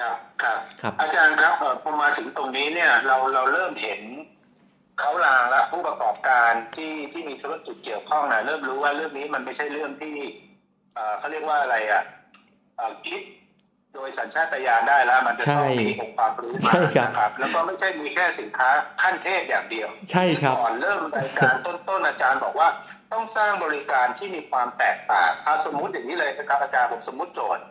ครับครับครับ อาจารย์ครับเอ่อพอมาถึงตรงนี้เนี่ย เราเราเริ่มเห็นเขาลางและผู้ประกอบการที่ที่มีธุรกิจเกี่ยวข้องนะเริ่มรู้ว่าเรื่องนี้มันไม่ใช่เรื่องที่เอ่อเขาเรียกว่าอะไรอะเอ่อคิดโดยสัญชาตญาณได้แล้วมันจะต้องใช่มีองค์ความรู้ใช่มาครับนะครับ แล้วก็ไม่ใช่มีแค่สินค้าขั้นเทพอย่างเดียว ใช่ครับก่อนเริ่มรายการต้นๆอาจารย์บอกว่าต้องสร้างบริการที่มีความแตกต่างถ้าสมมุติอย่างนี้เลยนะครับอาจารย์ผมสมมุติโจทย์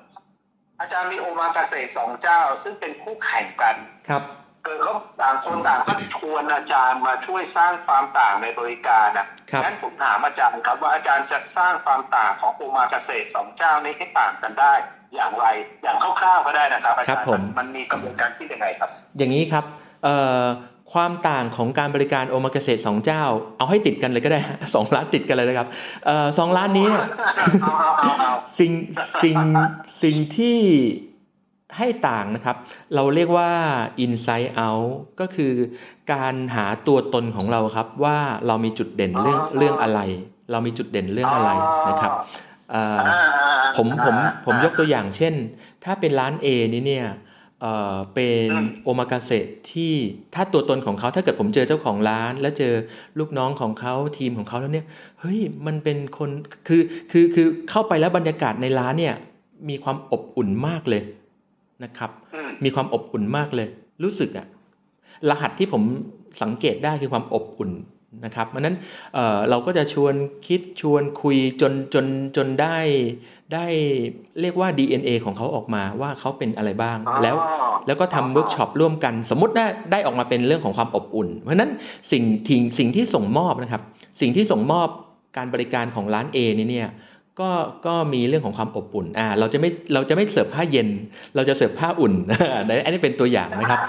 อาจารย์มีโอมากาเกษตรสองเจ้า ซึ่งเป็นคู่แข่งกันครับเกิดเขาต่างคนต่างก็ชวนอาจารย์มาช่วยสร้างความต่างในบริการนะครับงั้นผมถามอาจารย์ครับว่าอาจารย์จะสร้างความต่างของโอมากาเกษตรสองเจ้านี้ให้ต่างกันได้อย่างไร อย่างคร่าวๆก็ได้นะครับอาจารย์ครับผมมันมีกระบวนการที่ยังไงครับ อย่างนี้ครับเอ่อ ความต่างของการบริการโอมากาเกษตรสองเจ้า เอาให้ติดกันเลยก็ได้สองร้านติดกันเลยนะครับเอ่อสองร้านนี้เนี่ยเอาเอาเอาเอาสิ่งสิ่งสิ่งที่ให้ต่างนะครับ เราเรียกว่า inside out ก็คือการหาตัวตนของเราครับว่าเรามีจุดเด่นเรื่องเรื่องอะไร เรามีจุดเด่นเรื่องอะไรนะครับเอ่ออ่าอ่าอ่าผมผมผมอ่ายกตัวอย่างเช่น ถ้าเป็นร้าน A นี้เนี่ย เอ่อเป็นอืมโอมากาเสะที่ถ้าตัวตนของเขาถ้าเกิดผมเจอเจ้าของร้าน แล้วเจอลูกน้องของเขาทีมของเขาแล้วเนี่ยเฮ้ยมันเป็นคนคือคือคือเข้าไปแล้วบรรยากาศในร้านเนี่ยมีความอบอุ่นมากเลยนะครับอืมมีความอบอุ่นมากเลย รู้สึกอะรหัสที่ผมสังเกตได้คือความอบอุ่น นะครับเพราะฉะนั้นเอ่อเราก็จะชวนคิดชวนคุยจนจนจนได้ได้เรียกว่า DNA ของเขาออกมาว่าเขาเป็นอะไรบ้างอ๋อแล้วแล้วก็ทำเวิร์กช็อปร่วมกัน สมมติได้ได้ออกมาเป็นเรื่องของความอบอุ่น เพราะฉะนั้นสิ่งที่สิ่งที่ส่งมอบนะครับ สิ่งที่ส่งมอบการบริการของร้าน A นี่เนี่ย ก็ก็มีเรื่องของความอบอุ่นอ่าเราจะไม่เราจะไม่เสิร์ฟผ้าเย็น เราจะเสิร์ฟผ้าอุ่นอันนี้เป็นตัวอย่างนะครับ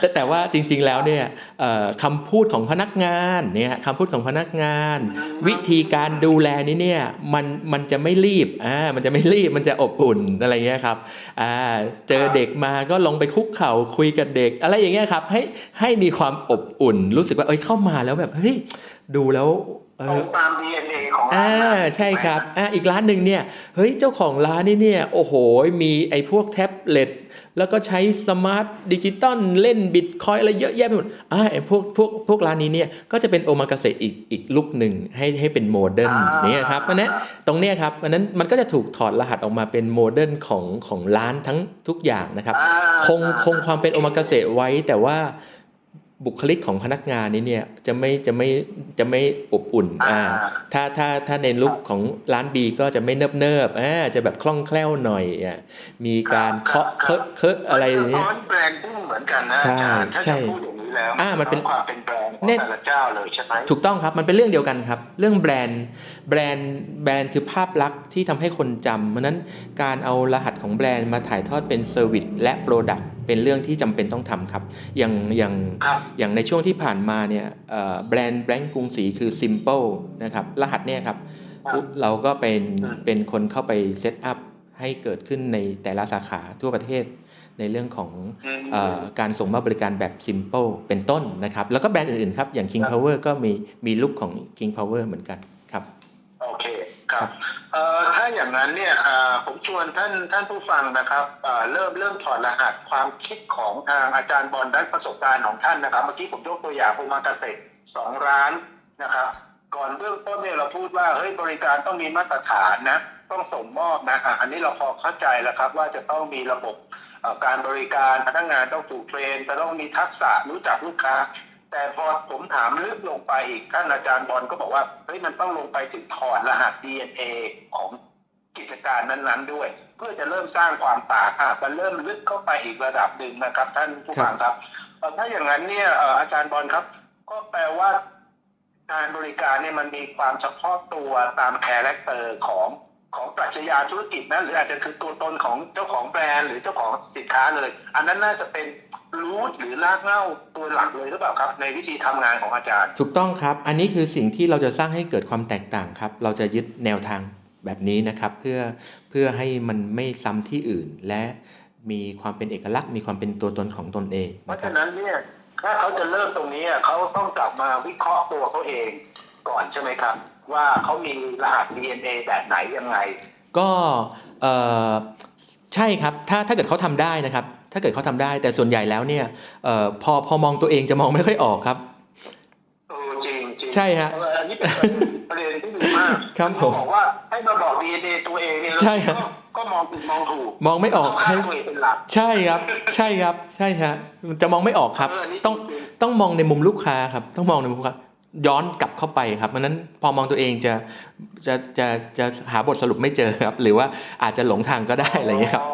แต่แต่ว่าจริง ๆแล้วเนี่ยเอ่อคำพูดของพนักงานเนี่ยคำพูดของพนักงาน วิธีการดูแลนี้เนี่ยมันมันจะไม่รีบอ่ามันจะไม่รีบมันจะอบอุ่นอะไรเงี้ยครับอ่าเจอเด็กมาก็ลงไปคุกเข่าคุยกับเด็ก อะไรอย่างเงี้ยครับให้ให้มีความอบอุ่น รู้สึกว่าเอ้ยเข้ามาแล้วแบบเฮ้ยดูแล้วเอ ตรองตาม DNA ของร้าอ่านนะใช่ครับอ่าอีกร้านหนึ่งเนี่ยเฮ้ยเจ้าของร้านนี่เนี่ยโอ้โหมีไอ้พวกแท็บเล็ตแล้วก็ใช้สมาร์ทดิจิตอลเล่นบิตคอยอะไรเยอะแยะไปหมดอ่าไอ้พวกพวกพวกร้านนี้เนี่ยก็จะเป็นโอมากาเสะอีกอีกลุกหนึ่งให้ให้เป็นโมเดิร์นอ่าเนี่ยครับเพราะฉะนั้นตรงเนี้ยครับเพราะฉะนั้นมันก็จะถูกถอดรหัสออกมาเป็นโมเดิร์นของของร้านทั้งทุกอย่างนะครับอ่าคงคงความเป็นโอมากาเสะไว้แต่ว่า บุคลิกของพนักงานนี้เนี่ยจะไม่จะไม่จะไม่อบอุ่นอ่าอ่าถ้าถ้าถ้าในลุคของร้านบีก็จะไม่เนิบเนิบๆอ่าจะแบบคล่องแคล่วหน่อยอะมีการเคาะเคอะเคอะอะไรอย่างเงี้ยมันสะท้อนแบรนดิ้งเหมือนกันนะใช่อาจารย์ถ้าใช่จะพูดอย่างนี้แล้วอ่ามันเป็นสะท้ความเป็นแบรนด์ของเนี่ยแต่ละเจ้าเลยใช่ไหมถูกต้องครับมันเป็นเรื่องเดียวกันครับ เรื่องแบรนด์แบรนด์แบรนด์คือภาพลักษณ์ที่ทำให้คนจำเพราะฉะนั้นการเอารหัสของแบรนด์มาถ่ายทอดเป็นเซอร์วิสและโปรดักต์ เป็นเรื่องที่จำเป็นต้องทำครับ อย่างอย่างครับอย่างในช่วงที่ผ่านมาเนี่ยเอ่อแบรนด์แบงก์กรุงศรีคือ Simple นะครับ รหัสเนี่ยครับครับเราก็เป็นอืมเป็นคนเข้าไปเซตอัพให้เกิดขึ้นในแต่ละสาขาทั่วประเทศในเรื่องของอืมเอ่อการส่งมอบบริการแบบ Simple เป็นต้นนะครับ แล้วก็แบรนด์อื่นๆครับ อย่าง King ครับ Power ก็มีมีลุคของ King Power เหมือนกันครับ โอเคครับเอ่อ ถ้าอย่างนั้นเนี่ยผมชวนท่านท่านผู้ฟังนะครับเริ่มเริ่มถอดรหัสความคิดของทางอาจารย์บอลด้านประสบการณ์ของท่านนะครับ เมื่อกี้ผมยกตัวอย่างโอมากาเกษตรสองร้านนะครับ ก่อนเบื้องต้นเนี่ยเราพูดว่าเฮ้ยบริการต้องมีมาตรฐานนะต้องส่งมอบนะอันนี้เราพอเข้าใจแล้วครับ ว่าจะต้องมีระบบการบริการพนักงานต้องถูกเทรนจะต้องมีทักษะรู้จักลูกค้า แต่พอผมถามลึกลงไปอีกท่านอาจารย์บอลก็บอกว่าเฮ้ยมันต้องลงไปถึงถอดรหัส DNA ของกิจการนั้นๆด้วย เพื่อจะเริ่มสร้างความต่างอะมันเริ่มลึกเข้าไปอีกระดับหนึ่งนะครับ ท่านผู้ฟังครับถ้าอย่างนั้นเนี่ยเอ่ออาจารย์บอลครับ ก็แปลว่าการบริการเนี่ยมันมีความเฉพาะตัวตามคาแรคเตอร์ของ ของปรัชญาธุรกิจนะหรืออาจจะคือตัวตนของเจ้าของแบรนด์หรือเจ้าของสินค้าเลย อันนั้นน่าจะเป็นรูทหรือรากเหง้าตัวหลักเลยหรือเปล่าครับ ในวิธีทำงานของอาจารย์ ถูกต้องครับ อันนี้คือสิ่งที่เราจะสร้างให้เกิดความแตกต่างครับ เราจะยึดแนวทางแบบนี้นะครับ เพื่อเพื่อให้มันไม่ซ้ำที่อื่น และมีความเป็นเอกลักษณ์ มีความเป็นตัวตนของตนเอง เพราะนะครัฉะบนั้นเนี่ยถ้าเขาจะเริ่มตรงนี้อะเขาต้องกลับมาวิเคราะห์ตัวเขาเอง ก่อนใช่ไหมครับ ว่าเขามีรหัส DNA แบบไหนยังไง ก็เอ่อใช่ครับถ้าถ้าเกิดเขาทำได้นะครับ ถ้าเกิดเขาทำได้ แต่ส่วนใหญ่แล้วเนี่ยเอ่อพอพอมองตัวเองจะมองไม่ค่อยออกครับเออจริงจริงใช่ฮะเอออันนี้เป็นประเด็นที่ดีมากครับผมเขาบอกว่าให้มาบอกดีเอตัวเองเนี่ยใช่ฮะก็ก็มองผิดมองถูกมองไม่ออกต้งให้อ้างตัวเองเป็นหลักใช่ครับ ใช่ครับ ใช่ฮะจะมองไม่ออกครับเนนี้ต้องจริๆต้องมองในมุมลูกค้าครับ ต้องมองในมุมลูกค้า ย้อนกลับเข้าไปครับเพราะนั้นพอมองตัวเองจะจะจะจะหาบทสรุปไม่เจอครับ หรือว่าอาจจะหลงทางก็ได้อะไรอย่างเงี้ยครับ